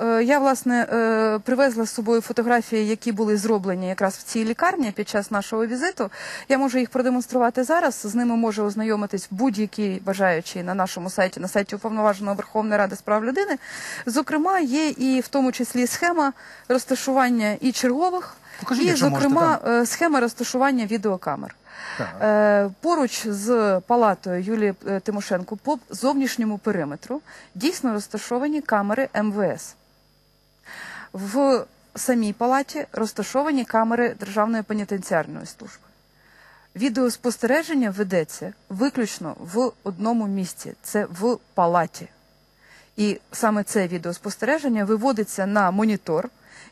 Е, Я власне е, привезла з собою фотографії, які були зроблені якраз в цій лікарні під час нашого візиту. Я можу їх продемонструвати зараз. З ними може ознайомитись будь-який бажаючий на нашому сайті, на сайті Уповноваженого Верховної Ради з прав людини. Зокрема, є і в тому числі схема розташування і чергових, Покажіть, і зокрема е, схема розташування відеокамер. Так. Поруч з палатою Юлії Тимошенко по зовнішньому периметру дійсно розташовані камери МВС. В самій палаті розташовані камери Державної пенітенціарної служби. Відеоспостереження ведеться виключно в одному місці це в палаті. І саме це відеоспостереження виводиться на монітор,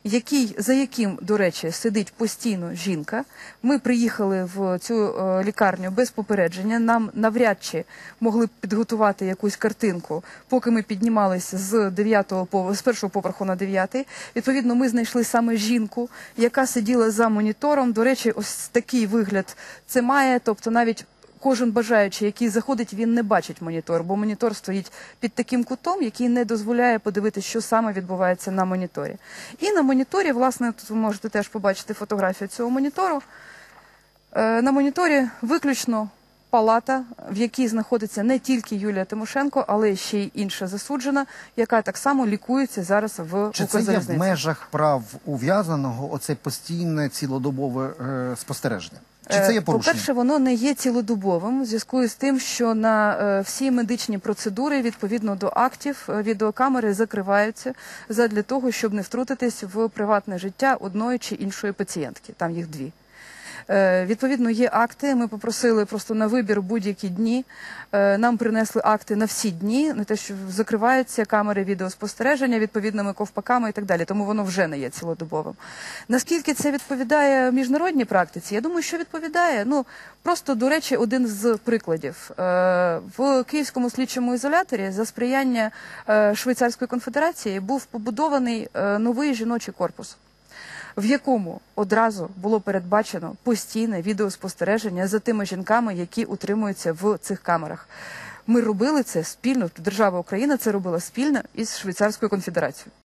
який, за яким, до речі, сидить постійно жінка. Ми приїхали в цю е, лікарню без попередження. Нам навряд чи могли підготувати якусь картинку, поки ми піднімалися з 9-го з першого поверху на 9-й. Відповідно, ми знайшли саме жінку, яка сиділа за монітором. До речі, ось такий вигляд це має, тобто навіть кожен бажаючий, який заходить, він не бачить монітор, бо монітор стоїть під таким кутом, який не дозволяє подивитися, що саме відбувається на моніторі. І на моніторі, власне, тут ви можете теж побачити фотографію цього монітору. Е, На моніторі виключно палата, в якій знаходиться не тільки Юлія Тимошенко, але ще й інша засуджена, яка так само лікується зараз в Чи це є в межах прав ув'язаного оце постійне цілодобове е, спостереження? Чи це є Е, порушення? По-перше, воно не є цілодобовим в зв'язку з тим, що на е, всі медичні процедури відповідно до актів е, відеокамери закриваються задля того, щоб не втрутитись в приватне життя одної чи іншої пацієнтки. Там їх дві. Е, Відповідно, є акти. Ми попросили просто на вибір будь-які дні. Е, Нам принесли акти на всі дні, на те, що закриваються камери відеоспостереження відповідними ковпаками і так далі. Тому воно вже не є цілодобовим. Наскільки це відповідає міжнародній практиці? Я думаю, що відповідає. Ну просто до речі, один з прикладів Е, в Київському слідчому ізоляторі за сприяння Швейцарської конфедерації був побудований новий жіночий корпус в якому одразу було передбачено постійне відеоспостереження за тими жінками, які утримуються в цих камерах. Ми робили це спільно. Держава Україна це робила спільно із Швейцарською конфедерацією.